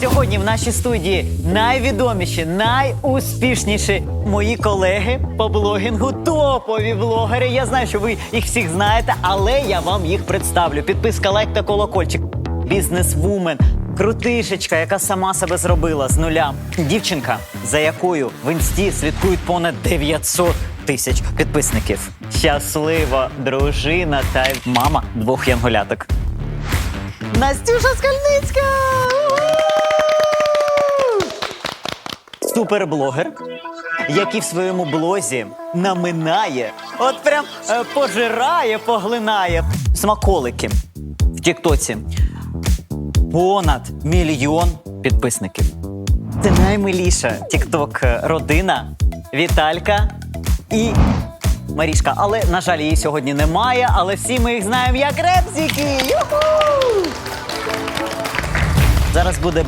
Сьогодні в нашій студії найвідоміші, найуспішніші мої колеги по блогінгу, топові блогери. Я знаю, що ви їх всіх знаєте, але я вам їх представлю. Підписка, лайк та колокольчик. Бізнесвумен, крутишечка, яка сама себе зробила з нуля. Дівчинка, за якою в інсті слідкують понад 900 тисяч підписників. Щаслива дружина та мама двох янголяток. Настюша Скальницька! Суперблогер, який в своєму блозі наминає, от прям е, пожирає, поглинає смаколики в Тіктоці. Понад мільйон підписників. Це наймиліша Тікток родина Віталька і Марішка. Але, на жаль, її сьогодні немає, але всі ми їх знаємо як репсики. Юху! Зараз буде